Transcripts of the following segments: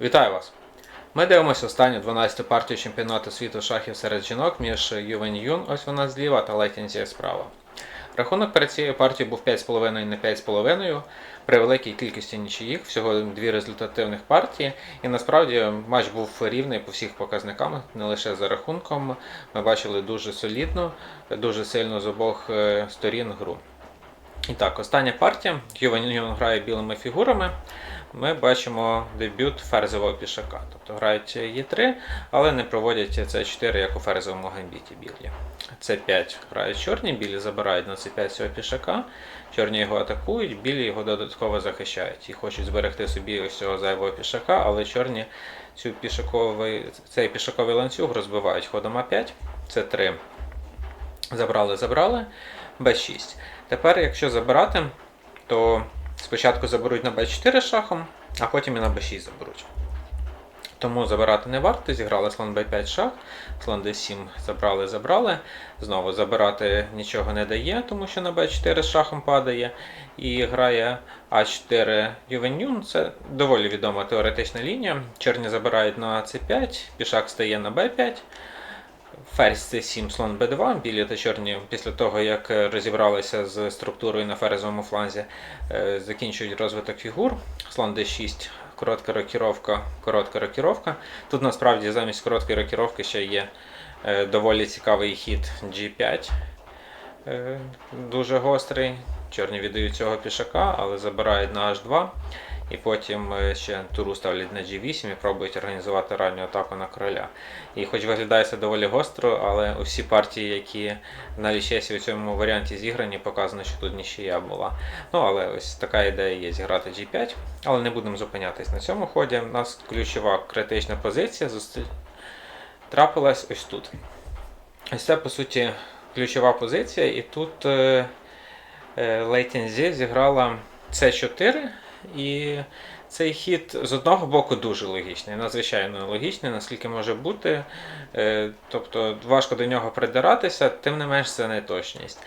Вітаю вас! Ми дивимося останню 12-ту партію чемпіонату світу шахів серед жінок між Ювен Юн, ось вона зліва, та Лайтінзія справа. Рахунок перед цією партією був 5,5 на 5,5 при великій кількості нічиїх, всього дві результативних партії. І насправді матч був рівний по всіх показниках, не лише за рахунком. Ми бачили дуже солідну, дуже сильну з обох е, сторін гру. І так, остання партія. Ювен Юн грає білими фігурами. Ми бачимо дебют ферзового пішака. Тобто грають Е3, але не проводять С4, як у ферзовому гамбіті білі. С5 грають чорні, білі забирають на С5 цього пішака, чорні його атакують, білі його додатково захищають і хочуть зберегти собі ось цього зайвого пішака, але чорні цю пішаковий, цей пішаковий ланцюг розбивають ходом А5, С3 забрали, забрали, Б6. Тепер, якщо забирати, то спочатку заберуть на Б4 шахом, а потім і на Б6 заберуть. Тому забирати не варто, зіграли слон Б5 шах, слон Д7 забрали, забрали. Знову забирати нічого не дає, тому що на Б4 шахом падає. І грає А4 Ювенюн. Це доволі відома теоретична лінія. Чорні забирають на С5, пішак стає на Б5. Ферзь С7, слон Б2, білі та чорні після того, як е, розібралися з структурою на ферзовому фланзі, е, закінчують розвиток фігур. Слон Д6, коротка рокіровка, коротка рокіровка. Тут насправді замість короткої рокіровки ще є е, доволі цікавий хід G5. Е, Дуже гострий. Чорні віддають цього пішака, але забирають на H2. І потім е, ще туру ставлять на G8 і пробують організувати ранню атаку на короля. І хоч виглядає це доволі гостро, але усі партії, які на лічесі у цьому варіанті зіграні, показано, що тут нічия була. Ну, але ось така ідея є зіграти G5, але не будемо зупинятись на цьому ході. У нас ключова критична позиція трапилась ось тут. Ось це, по суті, ключова позиція, і тут е, е, Лейтензі зіграла С4. І цей хід з одного боку дуже логічний, надзвичайно логічний, наскільки може бути. Е, Тобто важко до нього придиратися, тим не менш це неточність.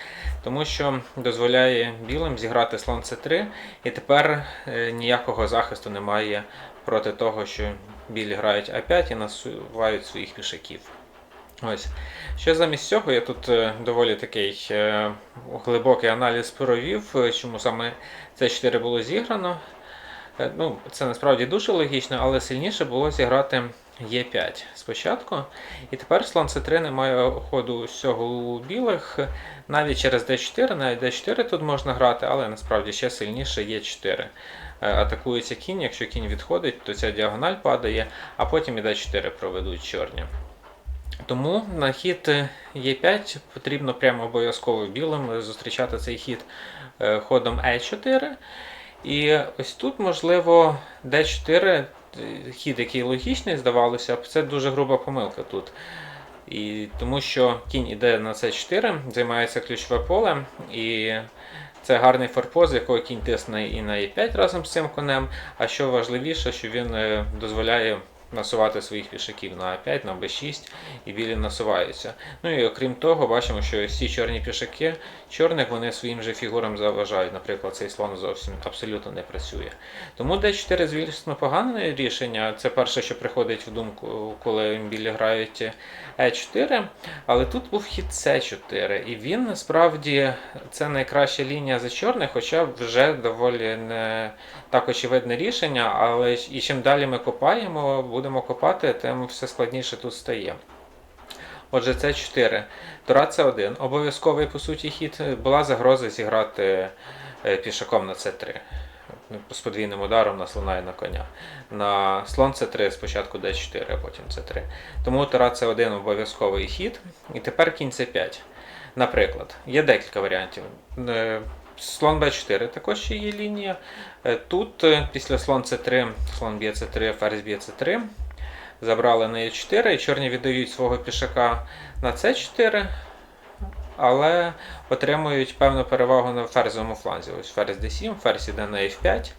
Тому що дозволяє білим зіграти слон С3, і тепер е, ніякого захисту немає проти того, що білі грають А5 і насувають своїх пішаків. Ось. Що замість цього, я тут е, доволі такий е, глибокий аналіз провів, е, чому саме це 4 було зіграно. Ну, Це насправді дуже логічно, але сильніше було зіграти Е5 спочатку. І тепер слон С3 не має ходу всього у білих. Навіть через d4, навіть d4 тут можна грати, але насправді ще сильніше Е4. Е, Атакується кінь, якщо кінь відходить, то ця діагональ падає, а потім і d4 проведуть чорні. Тому на хід Е5 потрібно прямо обов'язково білим зустрічати цей хід е, ходом Е4. І ось тут, можливо, D4, е, хід, який логічний, здавалося б, це дуже груба помилка тут. І Тому що кінь іде на С4, займається ключове поле, і це гарний форпоз, якого кінь тисне і на Е5 разом з цим конем. А що важливіше, що він е, дозволяє насувати своїх пішаків на А5, на Б6 і білі насуваються. Ну і окрім того, бачимо, що ці чорні пішаки чорних вони своїм же фігурам заважають. Наприклад, цей слон зовсім абсолютно не працює. Тому D4, звісно, погане рішення. Це перше, що приходить в думку, коли білі грають Е4. Але тут був хід С4. І він насправді це найкраща лінія за чорних, хоча вже доволі не так очевидне рішення. Але і чим далі ми копаємо, будемо копати, тим все складніше тут стає. Отже, це 4. Тура це 1. Обов'язковий, по суті, хід була загроза зіграти е, пішаком на С3. З подвійним ударом на слона і на коня. На слон С3 спочатку d4, а потім С3. Тому Тура це 1 обов'язковий хід. І тепер кінь С5. Наприклад, є декілька варіантів. Слон Б4 також є лінія. Е, Тут е, після слон С3, слон б'є С3, ферзь б'є С3. Забрали на Е4 і чорні віддають свого пішака на С4, але отримують певну перевагу на ферзовому фланзі. Ось ферзь d7, ферзь іде на F5.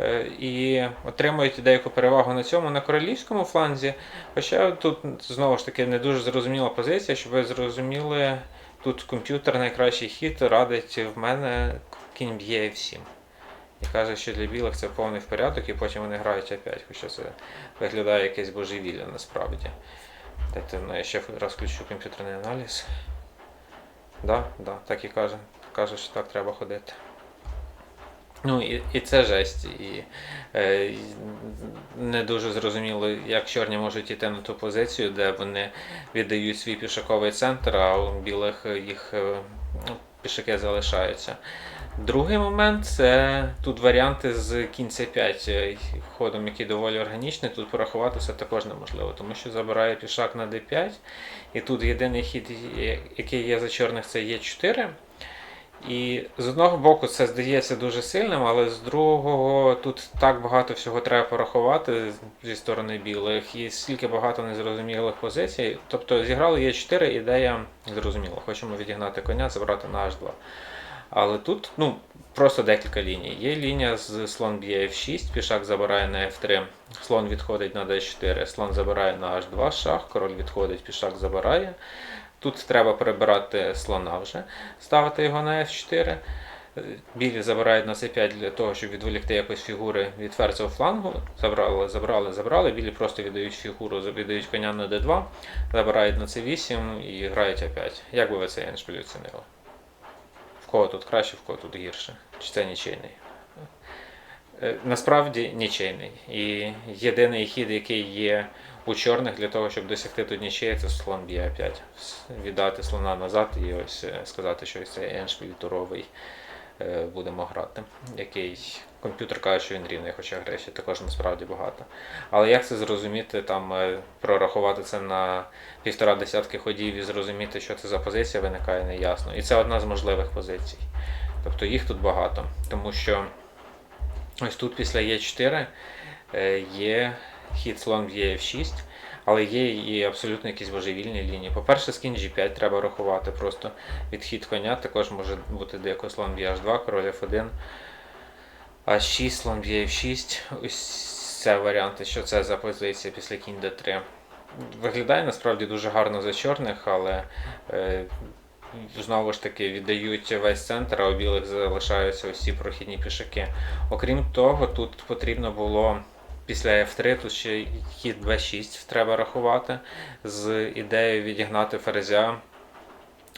Е, І отримують деяку перевагу на цьому на королівському фланзі. Хоча тут знову ж таки не дуже зрозуміла позиція, щоб ви зрозуміли, тут комп'ютер найкращий хід радить в мене кінь б'є F7. І каже, що для білих це повний в порядок, і потім вони грають опять, хоча це виглядає якесь божевілля насправді. Дайте ну, я ще раз включу комп'ютерний аналіз. Да, да, так і каже. Каже, що так треба ходити. Ну і, і це жесть. І, е, не дуже зрозуміло, як чорні можуть йти на ту позицію, де вони віддають свій пішаковий центр, а у білих їх е, ну, пішаки залишаються. Другий момент це тут варіанти з кінця 5 ходом, який доволі органічний. Тут порахуватися також неможливо, тому що забирає пішак на d5, і тут єдиний хід, який є за чорних, це Е4. І з одного боку це здається дуже сильним, але з другого тут так багато всього треба порахувати зі сторони білих, і стільки багато незрозумілих позицій. Тобто зіграли Е4, ідея зрозуміла. Хочемо відігнати коня, забрати на H2. Але тут ну, просто декілька ліній. Є лінія з слон б'є F6, пішак забирає на F3, слон відходить на D4, слон забирає на H2, шах, король відходить, пішак забирає. Тут треба перебирати слона вже, ставити його на F4. Е, Білі забирають на C5 для того, щоб відволікти якось фігури від ферзя у флангу. Забрали, забрали, забрали. Білі просто віддають фігуру, віддають коня на D2, забирають на C8 і грають опять. Як би ви цей еншпіль оцінили? В кого тут краще, в кого тут гірше? Чи це нічийний? Е, Насправді нічийний. І єдиний хід, який є у чорних для того, щоб досягти тут нічиї, це слон б'є 5. Віддати слона назад і ось е, сказати, що ось цей еншпіль туровий е, будемо грати. Який комп'ютер каже, що він рівний, хоча греші також насправді багато. Але як це зрозуміти, там е, прорахувати це на півтора десятки ходів і зрозуміти, що це за позиція, виникає неясно. І це одна з можливих позицій. Тобто їх тут багато, тому що ось тут після Е4 е, є хід слон в Е6, але є і абсолютно якісь божевільні лінії. По-перше, з кінь G5 треба рахувати просто відхід коня, також може бути деяко слон в H2, король F1, А6, слон в F6. Ось це варіанти, що це за позиція після кінь D3. Виглядає насправді дуже гарно за чорних, але е, знову ж таки віддають весь центр, а у білих залишаються ці прохідні пішаки. Окрім того, тут потрібно було після F3 тут ще хід B6 треба рахувати з ідеєю відігнати ферзя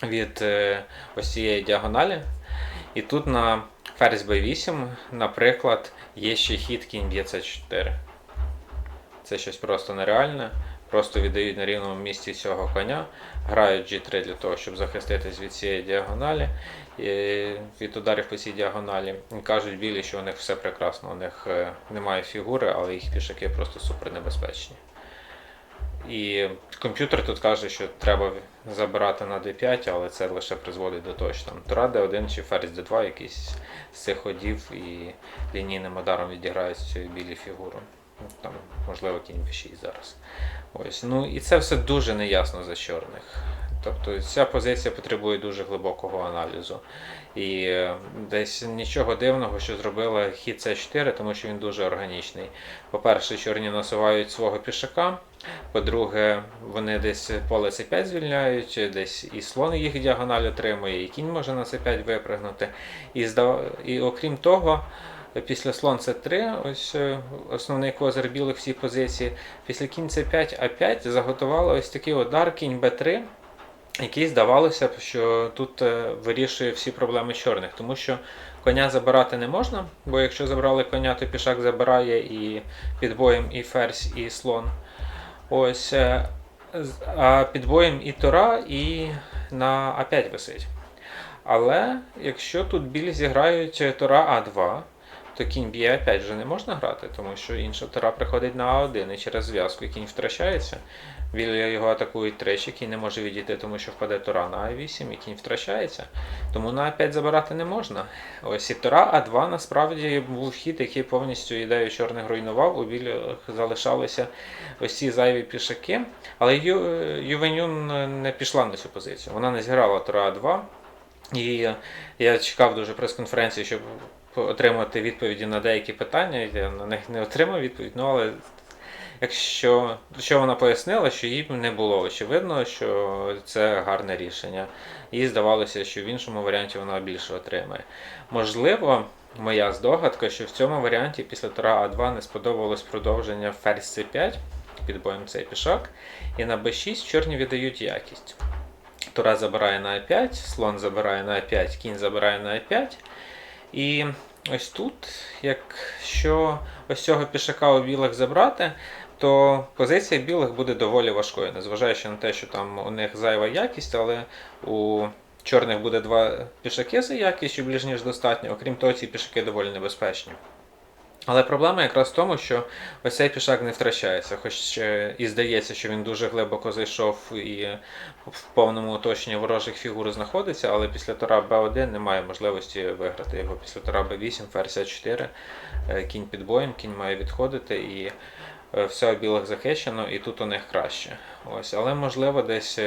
від е, ось цієї діагоналі. І тут на ферзь B8, наприклад, є ще хід кінь б'є C4. Це щось просто нереальне. Просто віддають на рівному місці цього коня, грають G3 для того, щоб захиститись від цієї діагоналі, від ударів по цій діагоналі. Кажуть білі, що у них все прекрасно, у них е, немає фігури, але їх пішаки просто супер небезпечні. І комп'ютер тут каже, що треба забирати на D5, але це лише призводить до того, що там Тура D1 чи ферзь D2 якийсь з цих ходів і лінійним ударом відіграють цю білі фігуру. Ну, Там, можливо, кінь B6 зараз. Ось. Ну і це все дуже неясно за чорних. Тобто ця позиція потребує дуже глибокого аналізу. І е, десь нічого дивного, що зробила хід С4, тому що він дуже органічний. По-перше, чорні насувають свого пішака. По-друге, вони десь поле С5 звільняють, десь і слон їх діагональ отримує, і кінь може на С5 випригнути. І, здав... і окрім того, після слон С3, ось е, основний козир білих в цій позиції, після кінь С5 А5 заготували ось такий удар кінь Б3 який здавалося б, що тут е, вирішує всі проблеми чорних, тому що коня забирати не можна, бо якщо забрали коня, то пішак забирає і під боєм і ферзь, і слон. Ось, е, а під боєм і тора, і на А5 висить. Але якщо тут білі зіграють тора А2, то кінь б'є А5 вже не можна грати, тому що інша тора приходить на А1 і через зв'язку кінь втрачається. Білі його атакують тричі, кінь не може відійти, тому що впаде Тора на А8 і кінь втрачається. Тому на А5 забирати не можна. Ось і Тора А2 насправді був хід, який повністю ідею чорних руйнував. У білих залишалися ось ці зайві пішаки. Але Ю, Ювенюн не пішла на цю позицію. Вона не зіграла Тора А2. І я чекав дуже прес-конференції, щоб отримати відповіді на деякі питання. Я на них не отримав відповідь, ну але якщо що вона пояснила, що їй не було очевидно, що це гарне рішення. Їй здавалося, що в іншому варіанті вона більше отримає. Можливо, моя здогадка, що в цьому варіанті після тура А2 не сподобалось продовження ферзь С5 під боєм цей пішак, і на Б6 чорні віддають якість. Тура забирає на А5, слон забирає на А5, кінь забирає на А5. І ось тут, якщо ось цього пішака у білих забрати, то позиція білих буде доволі важкою, незважаючи на те, що там у них зайва якість, але у чорних буде два пішаки за якістю більш ніж достатньо. Окрім того, ці пішаки доволі небезпечні. Але проблема якраз в тому, що ось цей пішак не втрачається, хоч е, і здається, що він дуже глибоко зайшов і в повному оточенні ворожих фігур знаходиться, але після тура Б1 немає можливості виграти його. Після тура Б8, ферзь А4, е, кінь під боєм, кінь має відходити і е, все у білих захищено, і тут у них краще. Ось, але можливо десь.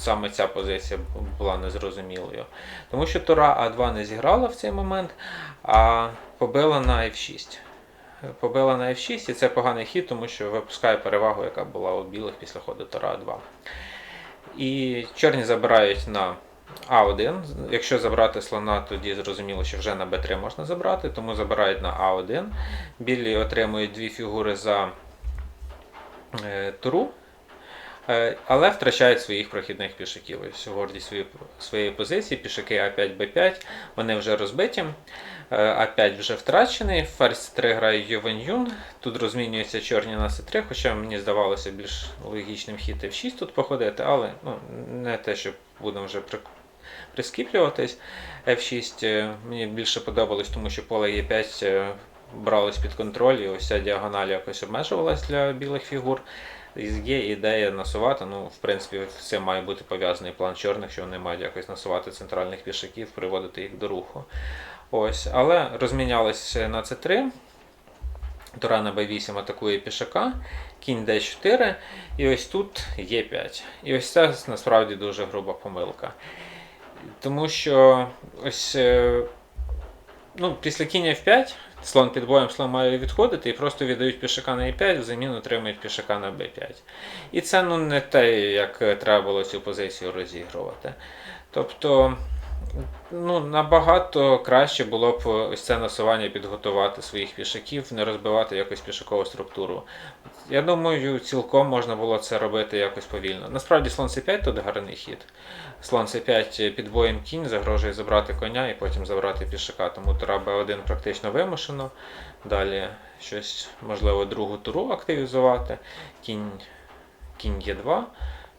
Саме ця позиція була незрозумілою. Тому що Тура А2 не зіграла в цей момент, а побила на F6. Побила на F6, і це поганий хід, тому що випускає перевагу, яка була у білих після ходу Тура А2. І чорні забирають на А1. Якщо забрати слона, тоді зрозуміло, що вже на Б3 можна забрати, тому забирають на А1. Білі отримують дві фігури за е, туру. Е, Але втрачають своїх прохідних пішаків. Ось гордість свої, своєї позиції, пішаки А5, Б5, вони вже розбиті. Е, А5 вже втрачений, ферзь 3 грає Ювен Юн. Тут розмінюються чорні на С3, хоча мені здавалося більш логічним хід F6 тут походити, але ну, не те, що будемо вже при, прискіплюватись. F6 е, мені більше подобалось, тому що поле Е5 е, бралось під контроль, і ось ця діагональ якось обмежувалась для білих фігур. Є ідея насувати, ну, в принципі, все має бути пов'язаний план чорних, що вони мають якось насувати центральних пішаків, приводити їх до руху. Ось, але розмінялися на c3. Тура на b8 атакує пішака, кінь d4, і ось тут Е5. І ось це насправді дуже груба помилка. Тому що ось е, ну, після кіння F5 слон під боєм слон має відходити і просто віддають пішака на E5, взамін отримують пішака на B5. І це ну, не те, як треба було цю позицію розігрувати. Тобто, ну, набагато краще було б ось це насування підготувати своїх пішаків, не розбивати якось пішакову структуру. Я думаю, цілком можна було це робити якось повільно. Насправді слон c5 тут гарний хід. Слон c5 під боєм кінь загрожує забрати коня і потім забрати пішака, тому тура b1 практично вимушено. Далі щось, можливо, другу туру активізувати. Кінь, кінь Е2.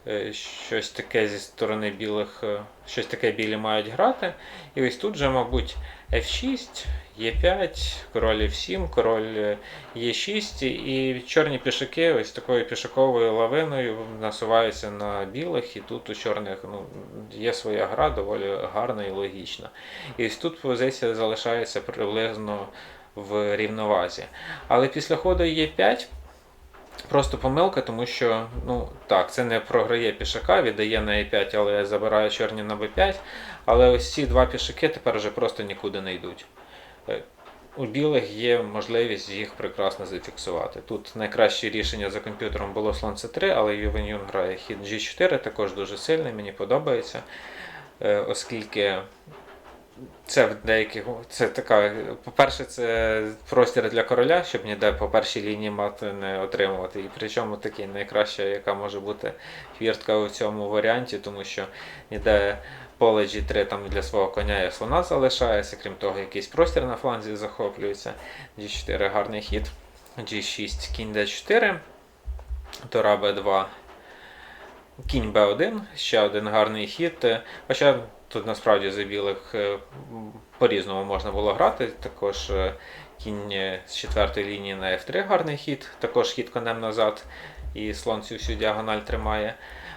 Е, Щось таке зі сторони білих, е, щось таке білі мають грати. І ось тут же, мабуть, F6, Е5, король F7, король е, Е6 і чорні пішаки ось такою пішаковою лавиною насуваються на білих, і тут у чорних ну, є своя гра, доволі гарна і логічна. І ось тут позиція залишається приблизно в рівновазі. Але після ходу Е5 просто помилка, тому що ну так, це не програє пішака, віддає на Е5, але забирає чорні на Б5. Але ось ці два пішаки тепер вже просто нікуди не йдуть. Е, У білих є можливість їх прекрасно зафіксувати. Тут найкраще рішення за комп'ютером було слон c3, але Ювен грає хід G4, також дуже сильний, мені подобається. Е, Оскільки це в деяких. Це така. По-перше, це простір для короля, щоб ніде по першій лінії мати не отримувати. І причому таки найкраща, яка може бути хвіртка у цьому варіанті, тому що ніде поле G3 там для свого коня і слона залишається, крім того, якийсь простір на фланзі захоплюється. G4 гарний хід. G6, кінь D4, Тора B2. Кінь Б1, ще один гарний хід. Хоча тут насправді за білих е, по-різному можна було грати. Також е, кінь з четвертої лінії на F3 гарний хід, також хід конем назад і слон цю всю діагональ тримає.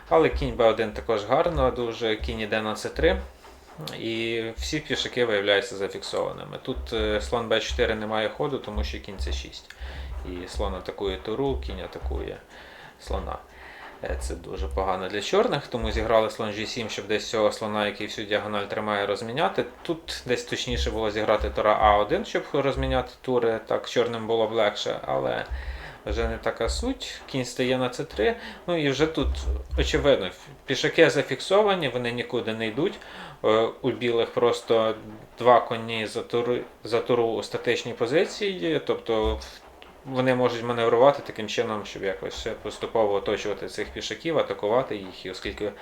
Але кінь Б1 також гарно, дуже кінь іде на С3. І всі пішаки виявляються зафіксованими. Тут е, слон Б4 не має ходу, тому що кінь С6. І слон атакує туру, кінь атакує слона. Е, Це дуже погано для чорних, тому зіграли слон G7, щоб десь цього слона, який всю діагональ тримає, розміняти. Тут десь точніше було зіграти тура А1, щоб розміняти тури, так чорним було б легше, але вже не така суть. Кінь стає на С3. Ну і вже тут очевидно, пішаки зафіксовані, вони нікуди не йдуть. Е, У білих просто два коні за туру, за туру у статичній позиції, тобто вони можуть маневрувати таким чином, щоб якось поступово оточувати цих пішаків, атакувати їх. І оскільки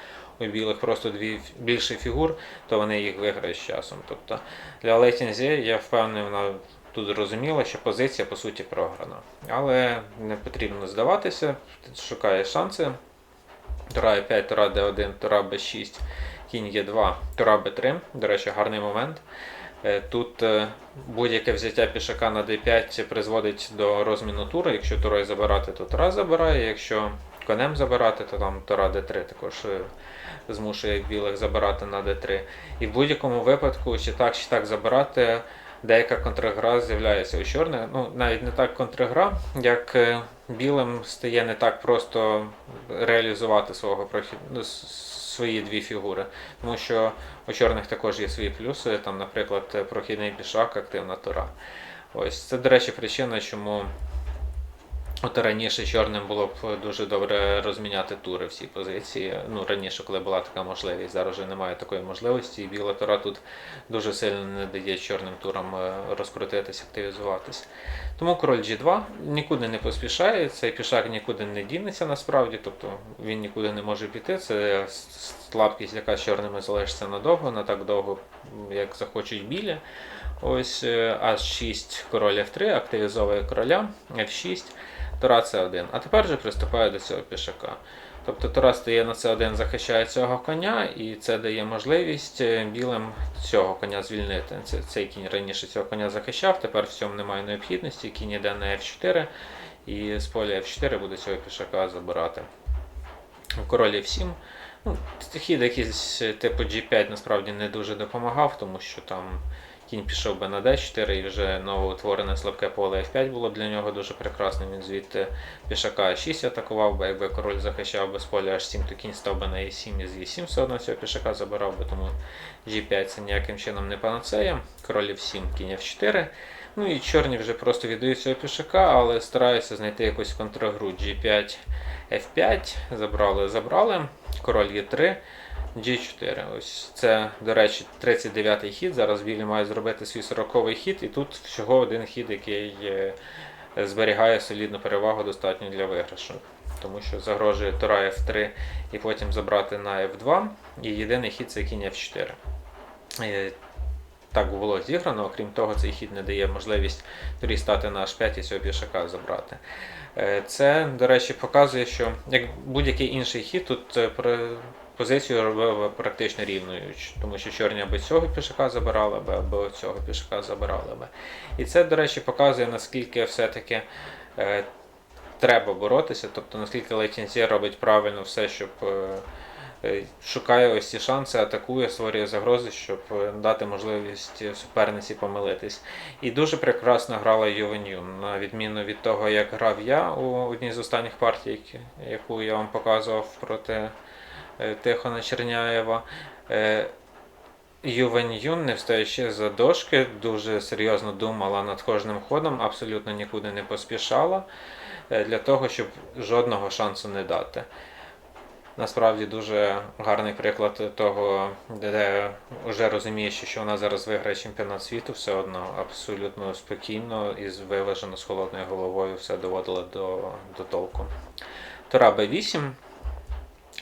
у білих просто дві більше фігур, то вони їх виграють з часом. Тобто для Лейтінзі я впевнений, вона тут зрозуміла, що позиція по суті програна. Але не потрібно здаватися, шукає шанси. Тура Е5, Тура Д1, Тура Б6, кінь Е2, Тура Б3. До речі, гарний момент. Е, Тут е, будь-яке взяття пішака на d5 призводить до розміну тури. Якщо турою забирати, то тура забирає. Якщо конем забирати, то там тура d3 також е, змушує білих забирати на d3. І в будь-якому випадку, чи так, чи так забирати, деяка контргра з'являється у чорних. Ну, навіть не так контргра, як білим стає не так просто реалізувати свого прохід... свої дві фігури. Тому що у чорних також є свої плюси, там, наприклад, прохідний пішак, активна тура. Ось це, до речі, причина, чому от раніше чорним було б дуже добре розміняти тури всі позиції. Ну, раніше, коли була така можливість, зараз вже немає такої можливості, і біла тура тут дуже сильно не дає чорним турам е, розкрутитись, активізуватись. Тому король G2 нікуди не поспішає, цей пішак нікуди не дінеться насправді, тобто він нікуди не може піти. Це слабкість, яка з чорними залишиться надовго, не так довго, як захочуть білі. Ось е, H6 король F3, активізовує короля, F6, Тура C1. А тепер вже приступає до цього пішака. Тобто Тура стає на C1, захищає цього коня, і це дає можливість е, білим цього коня звільнити. Це- Цей кінь раніше цього коня захищав, тепер в цьому немає необхідності. Кінь йде на F4, і з поля F4 буде цього пішака забирати. Король F7. Ну, хід якийсь е, типу G5 насправді не дуже допомагав, тому що там кінь пішов би на D4 і вже новоутворене слабке поле F5 було б для нього дуже прекрасним. Він звідти пішака А6 атакував би, якби король захищав би з поля H7, то кінь став би на E7 і з E7 все одно цього пішака забирав би, тому G5 це ніяким чином не панацея. Король F7, кінь F4. Ну і чорні вже просто віддають цього пішака, але стараються знайти якусь контрагру G5, F5, забрали, забрали. Король Е3, G4. Ось це, до речі, 39-й хід. Зараз білі мають зробити свій 40-й хід, і тут всього один хід, який е, зберігає солідну перевагу достатньо для виграшу. Тому що загрожує Тура F3 і потім забрати на F2. І єдиний хід це кінь F4. Е, Так було зіграно, окрім того, цей хід не дає можливість турі стати на H5 і цього пішака забрати. Е, Це, до речі, показує, що як будь-який інший хід, тут позицію робив практично рівною, тому що чорні або цього пішака забирали би, або цього пішака забирали би. І це, до речі, показує, наскільки все-таки е, треба боротися, тобто наскільки Лейтінзі робить правильно все, щоб е, е, шукає ось ці шанси, атакує, створює загрози, щоб е, дати можливість суперниці помилитись. І дуже прекрасно грала Ювенюн, на відміну від того, як грав я у одній з останніх партій, яку я вам показував проти Тихона Черняєва. Е, Ювен Юн, не встаючи за дошки, дуже серйозно думала над кожним ходом, абсолютно нікуди не поспішала е, для того, щоб жодного шансу не дати. Насправді дуже гарний приклад того, де вже розумієш, що вона зараз виграє чемпіонат світу, все одно абсолютно спокійно і виважено з холодною головою все доводила до, до толку. Тура Б8,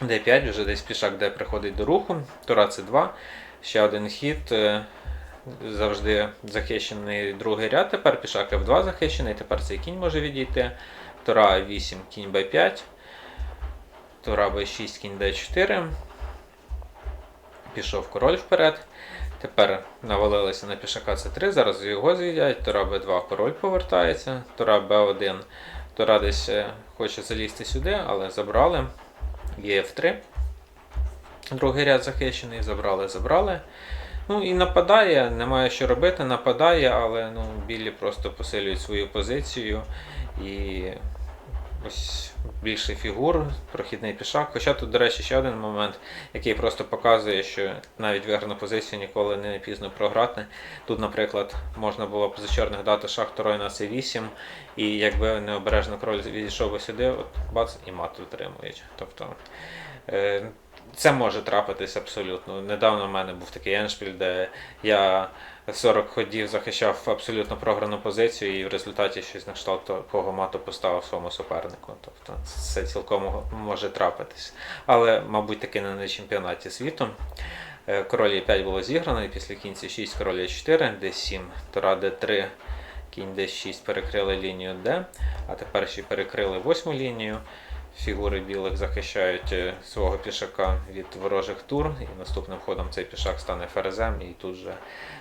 Д5, вже десь пішак Д приходить до руху. Тура С2, ще один хід. е, Завжди захищений другий ряд. Тепер пішак F2 захищений, тепер цей кінь може відійти. Тура А8, кінь Б5. Тура Б6, кінь Д4. Пішов король вперед. Тепер навалилися на пішака С3, зараз його з'їдять. Тура Б2, король повертається. Тура Б1. Тура десь е, хоче залізти сюди, але забрали. Є F3. Другий ряд захищений, забрали, забрали. Ну і нападає, немає що робити, нападає, але ну, білі просто посилюють свою позицію. І ось більше фігур, прохідний пішак. Хоча тут, до речі, ще один момент, який просто показує, що навіть виграну позицію ніколи не пізно програти. Тут, наприклад, можна було б за чорних дати шах второй на c8, і якби необережно король відійшов би сюди, от бац, і мат витримують. Тобто е, це може трапитись абсолютно. Недавно в мене був такий еншпіль, де я 40 ходів захищав абсолютно програну позицію, і в результаті щось на кшталт такого мату поставив своєму супернику. Тобто це цілком може трапитись. Але, мабуть, таки не на чемпіонаті світу. Е, Король Е5 було зіграно, і після кінці 6 король Е4, Д7, Тура Д3, кінь Д6 перекрили лінію Д, а тепер ще перекрили восьму лінію. Фігури білих захищають е, свого пішака від ворожих тур, і наступним ходом цей пішак стане ферзем, і тут же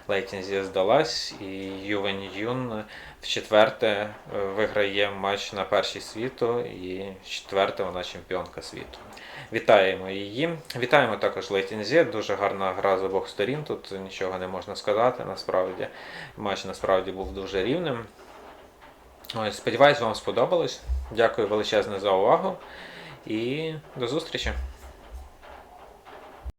Лейтінзі здалась, і Ювен Юн в четверте е, виграє матч на першій світу, і четверте вона чемпіонка світу. Вітаємо її. Вітаємо також Лейтінзі. Дуже гарна гра з обох сторін. Тут нічого не можна сказати. Насправді матч насправді був дуже рівним. Ось, сподіваюсь, вам сподобалось. Дякую величезне за увагу і до зустрічі!